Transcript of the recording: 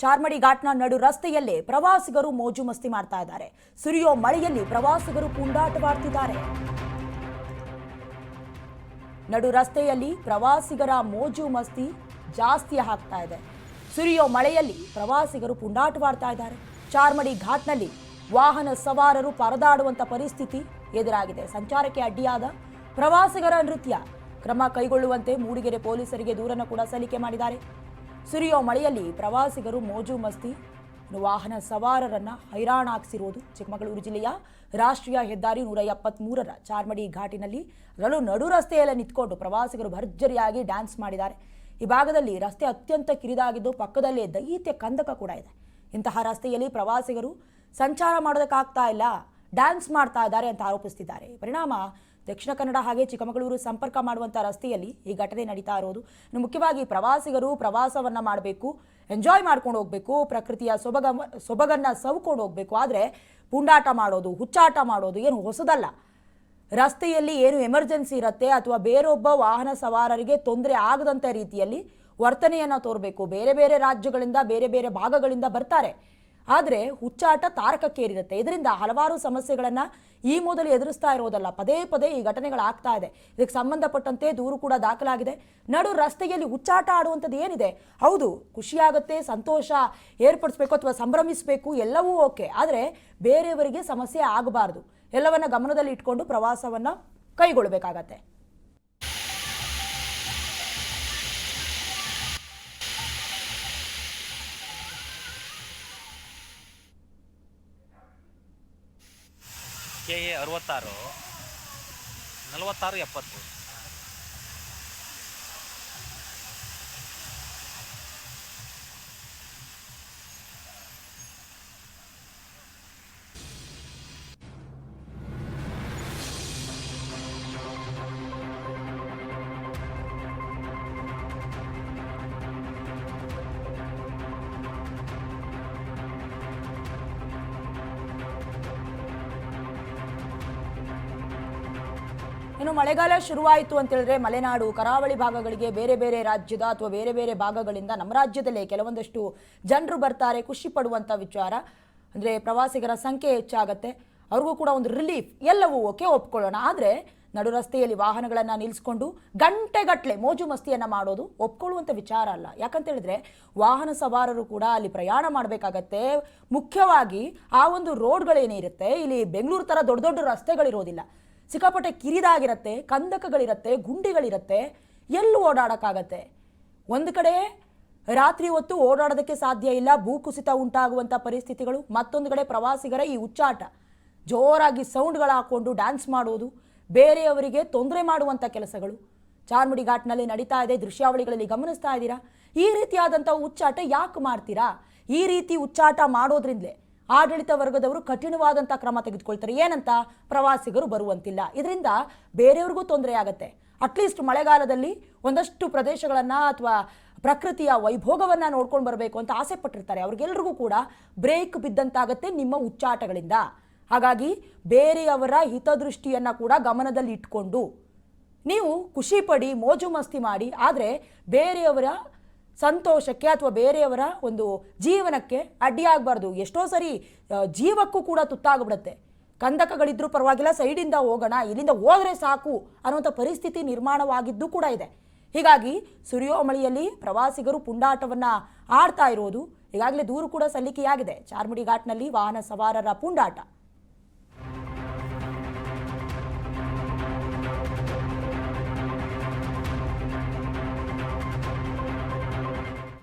ಚಾರ್ಮಡಿ ಘಾಟ್ನ ನಡು ರಸ್ತೆಯಲ್ಲೇ ಪ್ರವಾಸಿಗರು ಮೋಜು ಮಸ್ತಿ ಮಾಡ್ತಾ ಇದ್ದಾರೆ. ಸುರಿಯೋ ಮಳೆಯಲ್ಲಿ ಪ್ರವಾಸಿಗರು ಪುಂಡಾಟವಾಡ್ತಿದ್ದಾರೆ ನಡು ರಸ್ತೆಯಲ್ಲಿ ಪ್ರವಾಸಿಗರ ಮೋಜು ಮಸ್ತಿ ಜಾಸ್ತಿ ಆಗ್ತಾ ಇದೆ. ಸುರಿಯೋ ಮಳೆಯಲ್ಲಿ ಪ್ರವಾಸಿಗರು ಪುಂಡಾಟವಾಡ್ತಾ ಇದ್ದಾರೆ. ಚಾರ್ಮಡಿ ಘಾಟ್ನಲ್ಲಿ ವಾಹನ ಸವಾರರು ಪರದಾಡುವಂತ ಪರಿಸ್ಥಿತಿ ಎದುರಾಗಿದೆ. ಸಂಚಾರಕ್ಕೆ ಅಡ್ಡಿಯಾದ ಪ್ರವಾಸಿಗರ ನೃತ್ಯ ಕ್ರಮ ಕೈಗೊಳ್ಳುವಂತೆ ಮೂಡಿಗೆರೆ ಪೊಲೀಸರಿಗೆ ದೂರನ್ನು ಕೂಡ ಸಲ್ಲಿಕೆ ಮಾಡಿದ್ದಾರೆ. ಸುರಿಯೋ ಮಳೆಯಲ್ಲಿ ಪ್ರವಾಸಿಗರು ಮೋಜು ಮಸ್ತಿ, ವಾಹನ ಸವಾರರನ್ನ ಹೈರಾಣಾಗಿಸಿರುವುದು ಚಿಕ್ಕಮಗಳೂರು ಜಿಲ್ಲೆಯ ರಾಷ್ಟ್ರೀಯ ಹೆದ್ದಾರಿ ನೂರ ಎಪ್ಪತ್ಮೂರರ ಚಾರ್ಮಡಿ ಘಾಟಿನಲ್ಲಿ ಅದರಲ್ಲೂ ನಡು ರಸ್ತೆಯಲ್ಲೇ ನಿಂತ್ಕೊಂಡು ಪ್ರವಾಸಿಗರು ಭರ್ಜರಿಯಾಗಿ ಡ್ಯಾನ್ಸ್ ಮಾಡಿದ್ದಾರೆ. ಈ ಭಾಗದಲ್ಲಿ ರಸ್ತೆ ಅತ್ಯಂತ ಕಿರಿದಾಗಿದ್ದು ಪಕ್ಕದಲ್ಲೇ ದೈತ್ಯ ಕಂದಕ ಕೂಡ ಇದೆ. ಇಂತಹ ರಸ್ತೆಯಲ್ಲಿ ಪ್ರವಾಸಿಗರು ಸಂಚಾರ ಮಾಡೋದಕ್ಕಾಗ್ತಾ ಇಲ್ಲ, ಡ್ಯಾನ್ಸ್ ಮಾಡ್ತಾ ಇದ್ದಾರೆ ಅಂತ ಆರೋಪಿಸ್ತಿದ್ದಾರೆ. ಪರಿಣಾಮ ದಕ್ಷಿಣ ಕನ್ನಡ ಹಾಗೆ ಚಿಕ್ಕಮಗಳೂರು ಸಂಪರ್ಕ ಮಾಡುವಂಥ ರಸ್ತೆಯಲ್ಲಿ ಈ ಘಟನೆ ನಡೀತಾ ಇರೋದು. ಮುಖ್ಯವಾಗಿ ಪ್ರವಾಸಿಗರು ಪ್ರವಾಸವನ್ನ ಮಾಡಬೇಕು ಎಂಜಾಯ್ ಮಾಡ್ಕೊಂಡು ಹೋಗ್ಬೇಕು, ಪ್ರಕೃತಿಯ ಸೊಬಗ, ಸೊಬಗನ್ನ ಸವ್ಕೊಂಡು ಹೋಗ್ಬೇಕು. ಆದರೆ ಪುಂಡಾಟ ಮಾಡೋದು, ಹುಚ್ಚಾಟ ಮಾಡೋದು ಏನು ಹೊಸದಲ್ಲ. ರಸ್ತೆಯಲ್ಲಿ ಏನು ಎಮರ್ಜೆನ್ಸಿ ಇರುತ್ತೆ ಅಥವಾ ಬೇರೊಬ್ಬ ವಾಹನ ಸವಾರರಿಗೆ ತೊಂದರೆ ಆಗದಂಥ ರೀತಿಯಲ್ಲಿ ವರ್ತನೆಯನ್ನು ತೋರಬೇಕು. ಬೇರೆ ಬೇರೆ ರಾಜ್ಯಗಳಿಂದ, ಬೇರೆ ಬೇರೆ ಭಾಗಗಳಿಂದ ಬರ್ತಾರೆ. ಆದರೆ ಹುಚ್ಚಾಟ ತಾರಕಕ್ಕೇರಿರುತ್ತೆ. ಇದರಿಂದ ಹಲವಾರು ಸಮಸ್ಯೆಗಳನ್ನು ಈ ಮೊದಲು ಎದುರಿಸ್ತಾ ಇರೋದಲ್ಲ. ಪದೇ ಪದೇ ಈ ಘಟನೆಗಳಾಗ್ತಾ ಇದೆ. ಇದಕ್ಕೆ ಸಂಬಂಧಪಟ್ಟಂತೆ ದೂರು ಕೂಡ ದಾಖಲಾಗಿದೆ. ನಡು ರಸ್ತೆಯಲ್ಲಿ ಹುಚ್ಚಾಟ ಆಡುವಂಥದ್ದು ಏನಿದೆ? ಹೌದು, ಖುಷಿಯಾಗುತ್ತೆ, ಸಂತೋಷ ಏರ್ಪಡಿಸ್ಬೇಕು ಅಥವಾ ಸಂಭ್ರಮಿಸಬೇಕು, ಎಲ್ಲವೂ ಓಕೆ. ಆದರೆ ಬೇರೆಯವರಿಗೆ ಸಮಸ್ಯೆ ಆಗಬಾರ್ದು. ಎಲ್ಲವನ್ನ ಗಮನದಲ್ಲಿ ಇಟ್ಕೊಂಡು ಪ್ರವಾಸವನ್ನು ಕೈಗೊಳ್ಳಬೇಕಾಗತ್ತೆ ಕೆ ಎ ಅರವತ್ತಾರು ನಲವತ್ತಾರು ಎಪ್ಪತ್ತು. ಇನ್ನು ಮಳೆಗಾಲ ಶುರುವಾಯಿತು ಅಂತ ಹೇಳಿದ್ರೆ ಮಲೆನಾಡು, ಕರಾವಳಿ ಭಾಗಗಳಿಗೆ ಬೇರೆ ಬೇರೆ ರಾಜ್ಯದ ಅಥವಾ ಬೇರೆ ಬೇರೆ ಭಾಗಗಳಿಂದ ನಮ್ಮ ರಾಜ್ಯದಲ್ಲೇ ಕೆಲವೊಂದಷ್ಟು ಜನರು ಬರ್ತಾರೆ, ಖುಷಿ ಪಡುವಂಥ ವಿಚಾರ. ಅಂದರೆ ಪ್ರವಾಸಿಗರ ಸಂಖ್ಯೆ ಹೆಚ್ಚಾಗತ್ತೆ. ಅವ್ರಿಗೂ ಕೂಡ ಒಂದು ರಿಲೀಫ್ ಎಲ್ಲವೂ ಓಕೆ ಒಪ್ಕೊಳ್ಳೋಣ. ಆದರೆ ನಡು ರಸ್ತೆಯಲ್ಲಿ ವಾಹನಗಳನ್ನು ನಿಲ್ಲಿಸ್ಕೊಂಡು ಗಂಟೆಗಟ್ಟಲೆ ಮೋಜು ಮಸ್ತಿಯನ್ನು ಮಾಡೋದು ಒಪ್ಕೊಳ್ಳುವಂಥ ವಿಚಾರ ಅಲ್ಲ. ಯಾಕಂತ ಹೇಳಿದ್ರೆ ವಾಹನ ಸವಾರರು ಕೂಡ ಅಲ್ಲಿ ಪ್ರಯಾಣ ಮಾಡಬೇಕಾಗತ್ತೆ. ಮುಖ್ಯವಾಗಿ ಆ ಒಂದು ರೋಡ್ಗಳೇನಿರುತ್ತೆ ಇಲ್ಲಿ ಬೆಂಗಳೂರು ಥರ ದೊಡ್ಡ ದೊಡ್ಡ ರಸ್ತೆಗಳಿರೋದಿಲ್ಲ. ಸಿಕ್ಕಾಪಟ್ಟೆ ಕಿರಿದಾಗಿರತ್ತೆ, ಕಂದಕಗಳಿರತ್ತೆ, ಗುಂಡಿಗಳಿರತ್ತೆ, ಎಲ್ಲೂ ಓಡಾಡೋಕ್ಕಾಗತ್ತೆ. ಒಂದು ಕಡೆ ರಾತ್ರಿ ಹೊತ್ತು ಓಡಾಡೋದಕ್ಕೆ ಸಾಧ್ಯ ಇಲ್ಲ ಭೂಕುಸಿತ ಉಂಟಾಗುವಂಥ ಪರಿಸ್ಥಿತಿಗಳು, ಮತ್ತೊಂದು ಕಡೆ ಪ್ರವಾಸಿಗರ ಈ ಹುಚ್ಚಾಟ. ಜೋರಾಗಿ ಸೌಂಡ್ಗಳು ಹಾಕ್ಕೊಂಡು ಡ್ಯಾನ್ಸ್ ಮಾಡೋದು, ಬೇರೆಯವರಿಗೆ ತೊಂದರೆ ಮಾಡುವಂಥ ಕೆಲಸಗಳು. ಚಾರ್ಮುಡಿ ಘಾಟ್ನಲ್ಲಿ ನಡೀತಾ ಇದೆ, ದೃಶ್ಯಾವಳಿಗಳಲ್ಲಿ ಗಮನಿಸ್ತಾ ಇದ್ದೀರಾ? ಈ ರೀತಿಯಾದಂಥ ಹುಚ್ಚಾಟ ಯಾಕೆ ಮಾಡ್ತೀರಾ? ಈ ರೀತಿ ಹುಚ್ಚಾಟ ಮಾಡೋದ್ರಿಂದಲೇ. ಆಡಳಿತ ವರ್ಗದವರು ಕಠಿಣವಾದಂಥ ಕ್ರಮ ತೆಗೆದುಕೊಳ್ತಾರೆ. ಏನಂತ? ಪ್ರವಾಸಿಗರು ಬರುವಂತಿಲ್ಲ. ಇದರಿಂದ ಬೇರೆಯವ್ರಿಗೂ ತೊಂದರೆ ಆಗುತ್ತೆ. ಅಟ್ಲೀಸ್ಟ್ ಮಳೆಗಾಲದಲ್ಲಿ ಒಂದಷ್ಟು ಪ್ರದೇಶಗಳನ್ನು ಅಥವಾ ಪ್ರಕೃತಿಯ ವೈಭೋಗವನ್ನು ನೋಡ್ಕೊಂಡು ಬರಬೇಕು ಅಂತ ಆಸೆ ಪಟ್ಟಿರ್ತಾರೆ. ಅವ್ರಿಗೆಲ್ರಿಗೂ ಕೂಡ ಬ್ರೇಕ್ ಬಿದ್ದಂತಾಗತ್ತೆ ನಿಮ್ಮ ಉಚ್ಚಾಟಗಳಿಂದ ಹಾಗಾಗಿ ಬೇರೆಯವರ ಹಿತದೃಷ್ಟಿಯನ್ನು ಕೂಡ ಗಮನದಲ್ಲಿ ಇಟ್ಕೊಂಡು ನೀವು ಖುಷಿ ಪಡಿ, ಮೋಜು ಮಸ್ತಿ ಮಾಡಿ, ಆದರೆ ಬೇರೆಯವರ ಸಂತೋಷಕ್ಕೆ ಅಥವಾ ಬೇರೆಯವರ ಒಂದು ಜೀವನಕ್ಕೆ ಅಡ್ಡಿಯಾಗಬಾರ್ದು. ಎಷ್ಟೋ ಸರಿ ಜೀವಕ್ಕೂ ಕೂಡ ತುತ್ತಾಗ್ಬಿಡುತ್ತೆ. ಕಂದಕಗಳಿದ್ರೂ ಪರವಾಗಿಲ್ಲ, ಸೈಡಿಂದ ಹೋಗೋಣ, ಇಲ್ಲಿಂದ ಹೋದರೆ ಸಾಕು ಅನ್ನುವಂಥ ಪರಿಸ್ಥಿತಿ ನಿರ್ಮಾಣವಾಗಿದ್ದು ಕೂಡ ಇದೆ. ಹೀಗಾಗಿ ಸುರಿಯೋ ಮಳೆಯಲ್ಲಿ ಪ್ರವಾಸಿಗರು ಪುಂಡಾಟವನ್ನು ಆಡ್ತಾ ಇರೋದು ಈಗಾಗಲೇ ದೂರು ಕೂಡ ಸಲ್ಲಿಕೆಯಾಗಿದೆ. ಚಾರ್ಮುಡಿ ಘಾಟ್ನಲ್ಲಿ ವಾಹನ ಸವಾರರ ಪುಂಡಾಟ.